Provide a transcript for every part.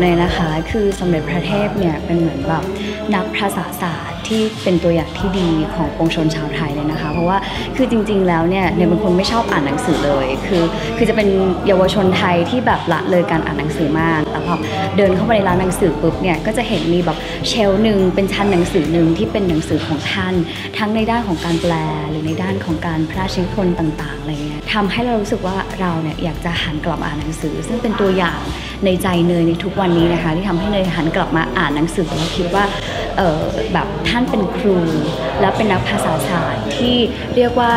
เลยนะคะ คือสมเด็จพระเทพเนี่ยเป็นเหมือนแบบนักภาษาศาสตร์ที่เป็นตัวอย่างที่ดีของปวงชนชาวไทยเลยนะคะ เพราะว่าคือจริง ๆ แล้วเนี่ยเนี่ยเป็นคนไม่ชอบอ่านหนังสือเลย คือคือจะเป็นเยาวชนไทยที่แบบละเลยการอ่านหนังสือมากแต่พอเดินเข้ามาในร้านหนังสือปุ๊บเนี่ยก็จะเห็นมีแบบเชลหนึ่งเป็นชั้นหนังสือหนึ่งที่เป็นหนังสือของท่าน ทั้งในด้านของการแปลหรือในด้านของการพระราชนิพนธ์ต่างๆอะไรเงี้ยทำให้เรารู้สึกว่าเราเนี่ยอยากจะหันกลับอ่านหนังสือ ซึ่งเป็นตัวอย่าง ในใจเนยในทุกวันนี้นะคะ ที่ทำให้เนยหันกลับมาอ่านหนังสือแล้วคิดว่าแบบท่านเป็นครู และเป็นนักภาษาศาสตร์ที่เรียกว่า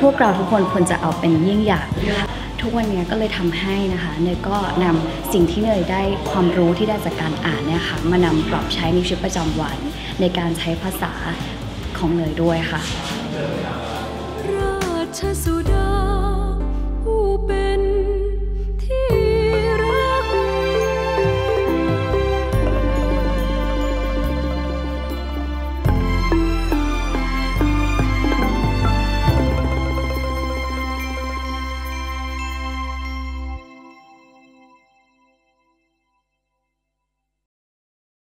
พวกเราทุกคนควรจะเอาเป็นยิ่งอย่างค่ทุกวันนี้ก็เลยทำให้นะคะเนยก็นำสิ่งที่เนยได้ความรู้ที่ได้จากการอ่านเนี่ยค่ะมานำปรับใช้ในชีวิตประจำวัน ในการใช้ภาษาของเนยด้วยค่ะราชสุ